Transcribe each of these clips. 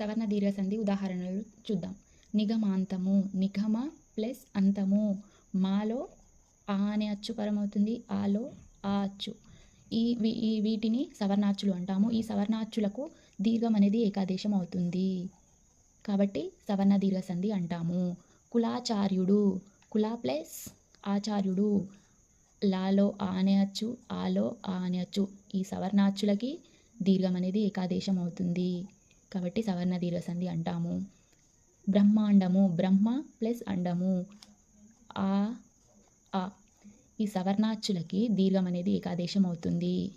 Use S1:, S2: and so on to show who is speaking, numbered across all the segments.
S1: సవర్ణ దీర్ఘ సంధి ఉదాహరణలు చూద్దాం. నిగమాంతము నిగమ ప్లస్ అంతము. మాలో ఆ అనే అచ్చు పరమవుతుంది ఆలో ఆ అచ్చు. ఈ వీ- ఈ వీటిని సవర్ణాచ్చులు అంటాము. ఈ సవర్ణాచ్చులకు దీర్ఘం అనేది ఏకాదేశం అవుతుంది కాబట్టి సవర్ణ దీర్ఘ సంధి అంటాము. కులాచార్యుడు కులా ప్లస్ ఆచార్యుడు. లాలో ఆ అనే అచ్చు ఆలో ఆ అనే అచ్చు. ఈ సవర్ణాచ్చులకి దీర్ఘం అనేది ఏకాదేశం అవుతుంది కాబట్టి సవర్ణ దీర్ఘ సంధి అంటాము. బ్రహ్మాండము బ్రహ్మ ప్లస్ అండము. ఆ ఆ. ఈ సవర్ణాచ్యులకి దీర్ఘం అనేది ఏకాదేశం అవుతుంది.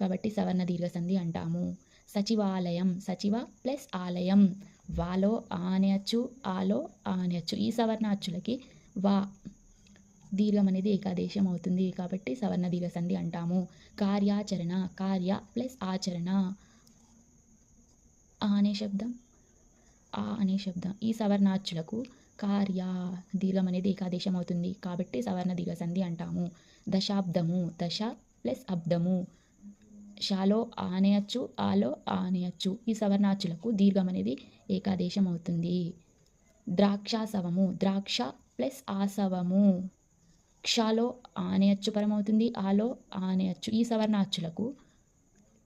S1: కాబట్టి సవర్ణ దీర్ఘ సంధి అంటాము. సచివాలయం సచివ ప్లస్ ఆలయం. వాలో ఆ ఆలో ఆనయచ్చు. ఈ సవర్ణాచ్యులకి వా. దీర్ఘం అనేది ఏకాదేశం అవుతుంది కాబట్టి సవర్ణ దీర్ఘ సంధి అంటాము. కార్యాచరణ కార్య ప్లస్ ఆచరణ. ఆ అనే శబ్దం ఆ అనే శబ్దం. ఈ సవర్ణాచులకు కార్య దీర్ఘం అనేది ఏకాదేశం అవుతుంది కాబట్టి సవర్ణ దీర్ఘ సంధి అంటాము. దశాబ్దము దశ ప్లస్ అబ్దము. షాలో ఆనేయచ్చు ఆలో ఆనేయచ్చు ఈ సవర్ణాచులకు దీర్ఘం అనేది ఏకాదేశం అవుతుంది ద్రాక్షాసవము ద్రాక్ష ప్లస్ ఆసవము. క్షాలో ఆనేయచ్చు పరం పరమవుతుంది ఆలో ఆనేయచ్చు ఈ సవర్ణాచులకు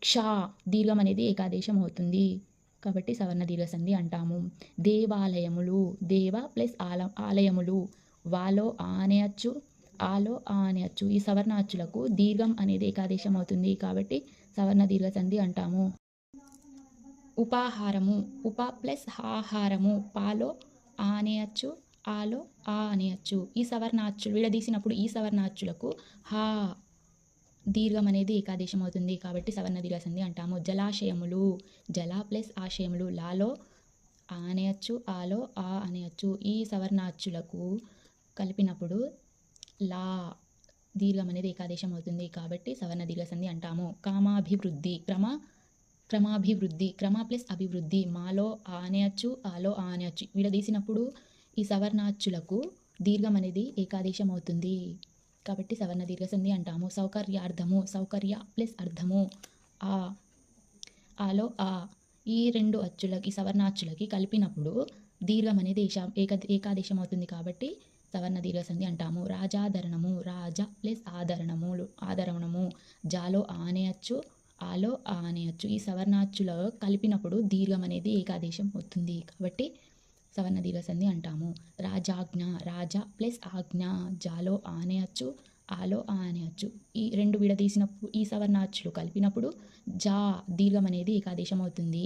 S1: క్షా దీర్ఘం అనేది ఏకాదేశం అవుతుంది కాబట్టి సవర్ణ దీర్ఘ సంధి అంటాము. దేవాలయములు దేవ ప్లస్ ఆల ఆలయములు. వాలో ఆనేయచ్చు ఆలో ఆ అనేయచ్చు ఈ సవర్ణాచ్చులకు దీర్ఘం అనేది ఏకాదేశం అవుతుంది కాబట్టి సవర్ణ దీర్ఘ సంధి అంటాము. ఉపాహారము ఉప ప్లస్ ఆహారము. పాలో ఆ అనేయచ్చు ఆలో ఆ అనేయచ్చు ఈ సవర్ణాచ్చులు విడదీసినప్పుడు ఈ సవర్ణాచ్చులకు హా దీర్ఘం అనేది ఏకాదేశం అవుతుంది కాబట్టి సవర్ణ దీర్ఘ సంధి అంటాము. జలాశయములు జల ప్లస్ ఆశయములు లాలో ఆ అనేయచ్చు ఆలో ఆ అనేయచ్చు. ఈ సవర్ణాచ్చులకు కలిపినప్పుడు లా దీర్ఘం అనేది ఏకాదేశం అవుతుంది కాబట్టి సవర్ణ దీర్ఘ సంధి అంటాము. కామాభివృద్ధి క్రమ క్రమాభివృద్ధి క్రమ ప్లస్ అభివృద్ధి మాలో ఆ అనేయచ్చు ఆలో ఆ అనేయచ్చు. విడదీసినప్పుడు ఈ సవర్ణాచ్చులకు దీర్ఘం అనేది ఏకాదేశం అవుతుంది. కాబట్టి సవర్ణ దీర్ఘసంధి అంటాము. సౌకర్యార్థము సౌకర్య ప్లస్ అర్థము ఆ ఆలో ఆ ఈ రెండు అచ్చులకి సవర్ణాచ్చులకి కలిపినప్పుడు దీర్ఘం అనేది ఏష ఏక ఏకాదేశం అవుతుంది కాబట్టి సవర్ణ దీర్ఘ సంధి అంటాము. రాజాదరణము రాజ ప్లస్ ఆదరణము ఆదరణము. జాలో ఆనేయచ్చు ఆలో ఆనేయచ్చు ఈ సవర్ణాచ్చులో కలిపినప్పుడు దీర్ఘం అనేది ఏకాదేశం అవుతుంది కాబట్టి సవర్ణ దీర్ఘ సంధి అంటాము. రాజాజ్ఞ రాజా ప్లస్ ఆజ్ఞ జాలో ఆనేయచ్చు ఆలో ఆనేయచ్చు. ఈ రెండు విడదీసినప్పుడు ఈ సవర్ణాచ్చులు కలిపినప్పుడు జా దీర్ఘం అనేది ఏకాదేశం అవుతుంది